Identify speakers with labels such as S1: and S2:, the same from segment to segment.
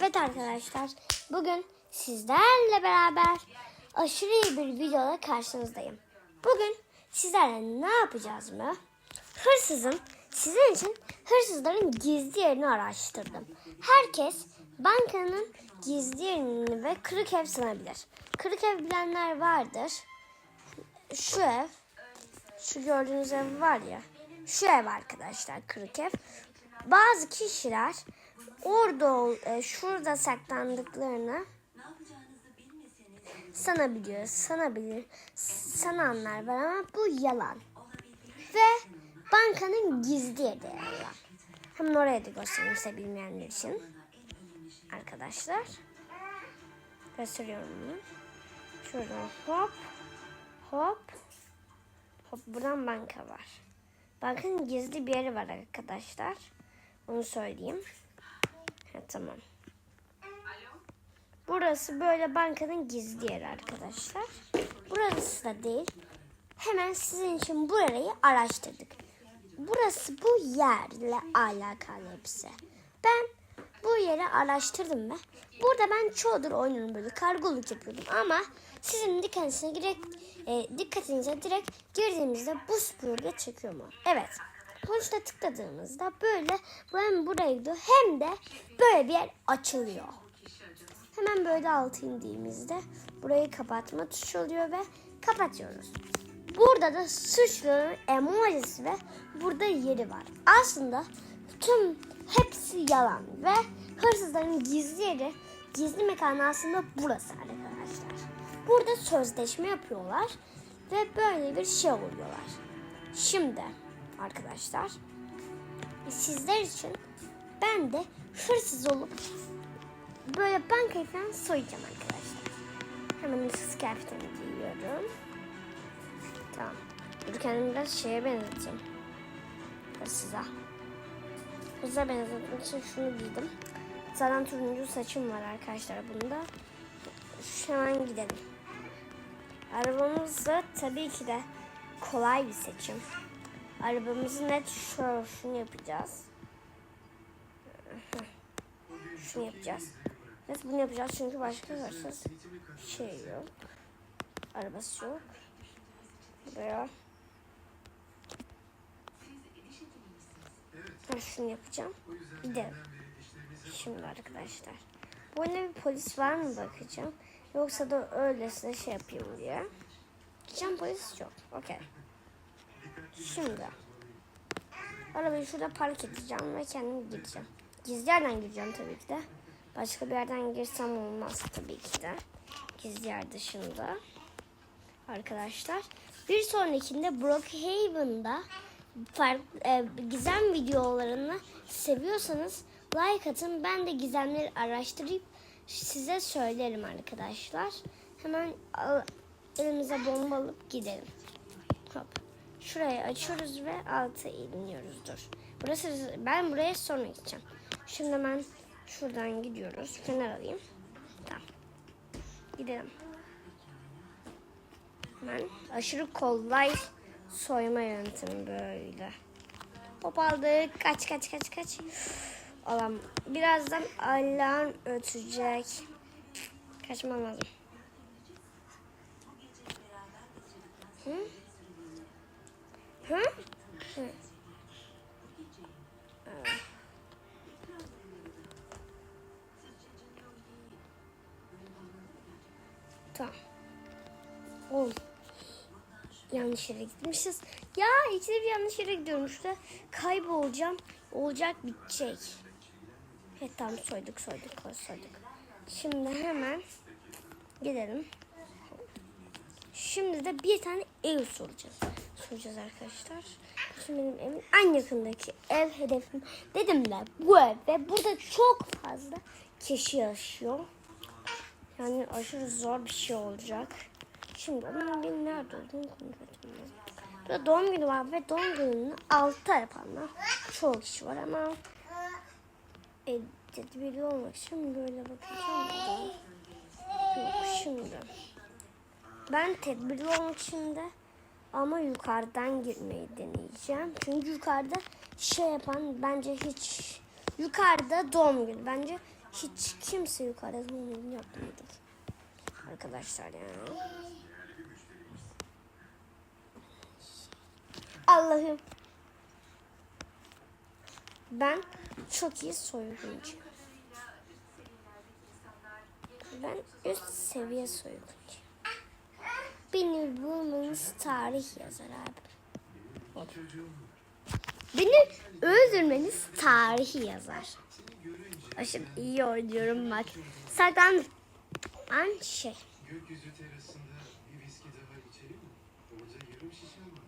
S1: Evet arkadaşlar, bugün sizlerle beraber aşırı iyi bir videoda karşınızdayım. Bugün sizlerle ne yapacağız mı? Hırsızın, sizin için hırsızların gizli yerini araştırdım. Herkes bankanın gizli yerini ve kırık ev sanabilir. Kırık ev bilenler vardır. Şu ev, şu gördüğünüz ev var ya, şu ev arkadaşlar kırık ev. Bazı kişiler orada e, şurada saklandıklarını sanabiliyor, sanabilir, sananlar var ama bu yalan. Ve bankanın gizli yeri yalan. Hemen oraya da göstereyim size bilmeyenler için. Arkadaşlar. Gösteriyorum bunu. Şuradan hop, hop, hop. Buradan banka var. Bankanın gizli bir yeri var arkadaşlar. Onu söyleyeyim. Ha, tamam. Burası böyle bankanın gizli yeri arkadaşlar. Burası da değil. Hemen sizin için burayı araştırdık. Burası bu yerle alakalı hepsi. Ben bu yeri araştırdım ve burada ben çoğudur oynuyorum böyle kargoluk yapıyordum ama sizin dikkatinize direkt e, dikkatinize direkt girdiğimizde bu süpürge çekiyor mu? Evet. Sonuçta tıkladığımızda böyle hem burayı gidiyor hem de böyle bir yer açılıyor. Hemen böyle altı indiğimizde burayı kapatma tuşu oluyor ve kapatıyoruz. Burada da suçluların emojisi ve burada yeri var. Aslında tüm hepsi yalan ve hırsızların gizli yeri, gizli mekanı aslında burası arkadaşlar. Burada sözleşme yapıyorlar ve böyle bir şey oluyorlar. Şimdi arkadaşlar sizler için ben de hırsız olup böyle bankayı falan soyacağım arkadaşlar. Hemen hırsız kıyafetimi giyiyorum. Tamam. Dur kendimi biraz şeye benzeteceğim. Hırsıza. Hırsıza benzetmek için şunu giydim. Zaten turuncu saçım var arkadaşlar bunda. Hemen gidelim. Arabamız da tabii ki de kolay bir seçim. Arabamızı net şöyle şunu yapacağız. Şunu yapacağız. Evet bunu yapacağız çünkü başka hırsız şey yok. Arabası yok. Buraya. Ben şunu yapacağım. Gidelim. Şimdi arkadaşlar. Bu oyunda bir polis var mı bakacağım. Yoksa da öylesine şey yapayım diye. Gideceğim polis yok. Okey. Şimdi. Arabayı şurada park edeceğim ve kendim gideceğim. Gizli yerden gireceğim tabii ki de. Başka bir yerden girsem olmaz tabii ki de. Gizli yer dışında. Arkadaşlar. Bir sonrakinde Brookhaven'da fark, e, gizem videolarını seviyorsanız like atın. Ben de gizemleri araştırıp size söylerim arkadaşlar. Hemen al, elimize bomba alıp gidelim. Hop. Şurayı açıyoruz ve alta iniyoruz. Dur. Burası ben buraya sonra gideceğim. Şimdi hemen şuradan gidiyoruz. Fener alayım. Tamam. Gidelim. Hemen aşırı kolay soyma yöntemi böyle. Hop aldık. Kaç kaç kaç kaç. Alam. Birazdan alarm ötecek. Kaçmam lazım. Hı? Hı? Hı. Tamam. Oğlum. Yanlış yere gitmişiz. Ya ikide bir yanlış yere gidiyorum. Şurada kaybolacağım. Olacak bitecek. Evet tamam soyduk soyduk soyduk. Şimdi hemen gidelim. Şimdi de bir tane ev soracağız. Soracağız arkadaşlar. Şimdi benim evim en yakındaki ev hedefim. Dedim de bu ev ve burada çok fazla kişi yaşıyor. Yani aşırı zor bir şey olacak. Şimdi onun benim nerede olduğunu kontrol. Burada doğum günü var ve doğum gününü altı yapanlar çok kişi var ama e, tedbirli olmak için böyle bakacağım da. Yok şimdi. Ben tedbirli olmak için de ama yukarıdan girmeyi deneyeceğim. Çünkü yukarıda şey yapan bence hiç yukarıda doğum günü bence hiç kimse yukarıda bunu yapmadı. Arkadaşlar yani. Allah'ım. Ben çok iyi soyguncu. Ben üst seviye soyguncu. Beni Women's tarih yazar abi. Beni öldürmeniz tarihi yazar. Aşırı iyi oynuyorum bak. Saklan. An şey.
S2: Gökyüzü terasında bir viski daha içelim mi? Orada yarım şişem var.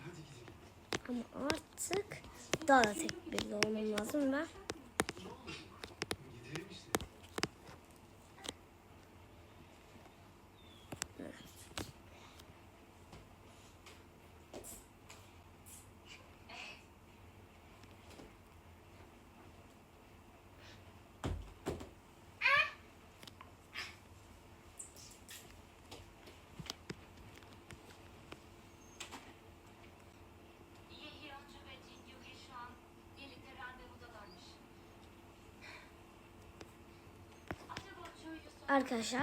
S2: Hadi gidelim.
S1: Ama artık daha da tek bir olmam lazım ben.
S2: Gidelim işte.
S3: Yehyoncu ve Jin Yugi şu an birlikte randevudalarmış. Acaba Joy'u
S1: Arkadaşlar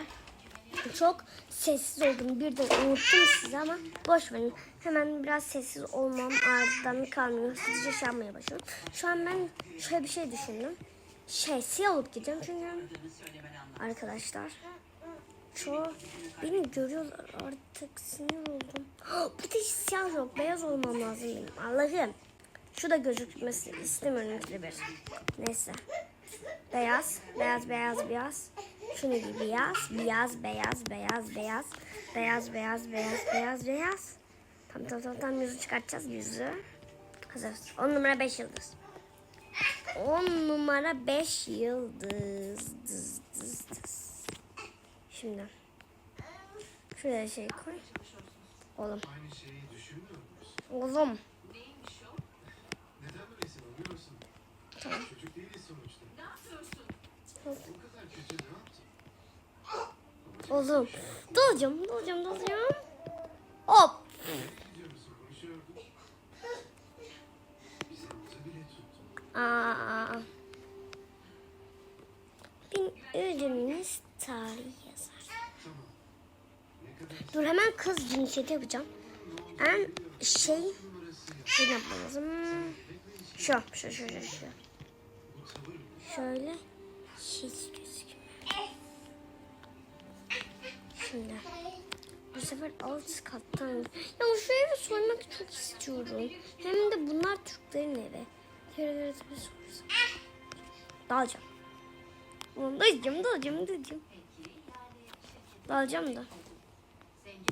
S1: çok sessiz oldum. Birden unuttum sizi ama boş verin. Hemen biraz sessiz olmam ardından kalmıyor. Hızlıca şey yapmaya başlıyorum. Şu an ben şöyle bir şey düşündüm. Şey siyah olup gideceğim çünkü arkadaşlar çok beni görüyorlar artık sinir oldum. Bu da siyah yok. Beyaz olmam lazım benim. Allah'ım. Şu da gözükmesi istemiyorum bir. Neyse. Beyaz, beyaz, beyaz, beyaz. Şunu gibi beyaz, beyaz, beyaz, beyaz, beyaz. Beyaz, beyaz, beyaz, beyaz, beyaz. Tamam tamam tamam tam yüzü çıkartacağız yüzü. Hazır. 10 numara 5 yıldız. 10 numara 5 yıldız. Dız, dız, dız. Şimdi. Şuraya şey koy. Oğlum.
S2: Aynı şeyi düşünmüyor musun?
S1: Oğlum.
S2: Neden böylesin anlıyor musun? Çocuk değiliz sonuçta.
S3: ne yapıyorsun?
S1: Oğlum. Dolacağım, dolacağım, dolacağım. Hop. Aa. Bin öldürmeniz tarihi yazar. Dur hemen kız cinsiyeti yapacağım. En şey şey yapmam lazım. Şu, şu, şu, şu? Şöyle hiç. Şimdi bu sefer alt kattan ya şu evi soymak çok istiyorum. Hem de bunlar Türklerin evi. Terörist bir sorusu. Dalacağım. Dalacağım, dalacağım, dalacağım. Dalacağım da.
S3: zengin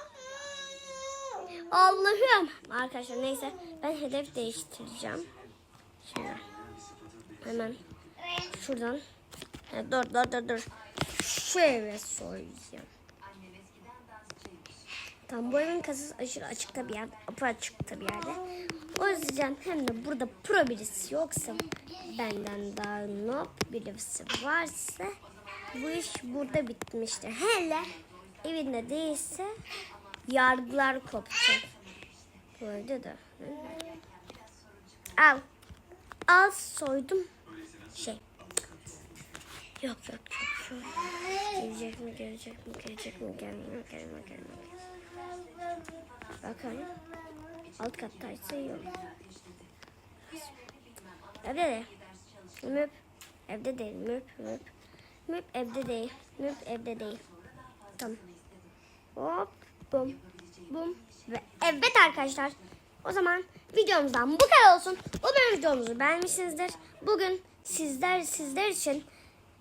S1: Allah'ım. Arkadaşlar neyse ben hedef değiştireceğim. Şimdi hemen şuradan. Ha, dur dur dur dur. Eve soyacağım. Tam bu evin kasası aşırı açıkta bir yerde. Apı açıkta bir yerde. O yüzden hem de burada pro birisi yoksa benden daha noob birisi varsa bu iş burada bitmiştir. Hele evinde değilse yargılar kopacak. Böyle de. Al. Al soydum. Şey. Yok yok yok. Gelecek mi gelecek mi gelecek mi gelmiyor mu gelmiyor gelmiyor mu? Bakalım. Alt kattaysa yok. Evde de. Müp. Evde değil. Müp müp. Müp evde değil. Müp evde değil. Tamam. Hop. Bum. Bum. Ve evet arkadaşlar. O zaman videomuzdan bu kadar olsun. Umarım videomuzu beğenmişsinizdir. Bugün sizler sizler için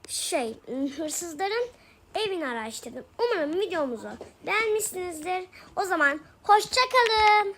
S1: şey hırsızların evini araştırdım. Umarım videomuzu beğenmişsinizdir. O zaman hoşça kalın.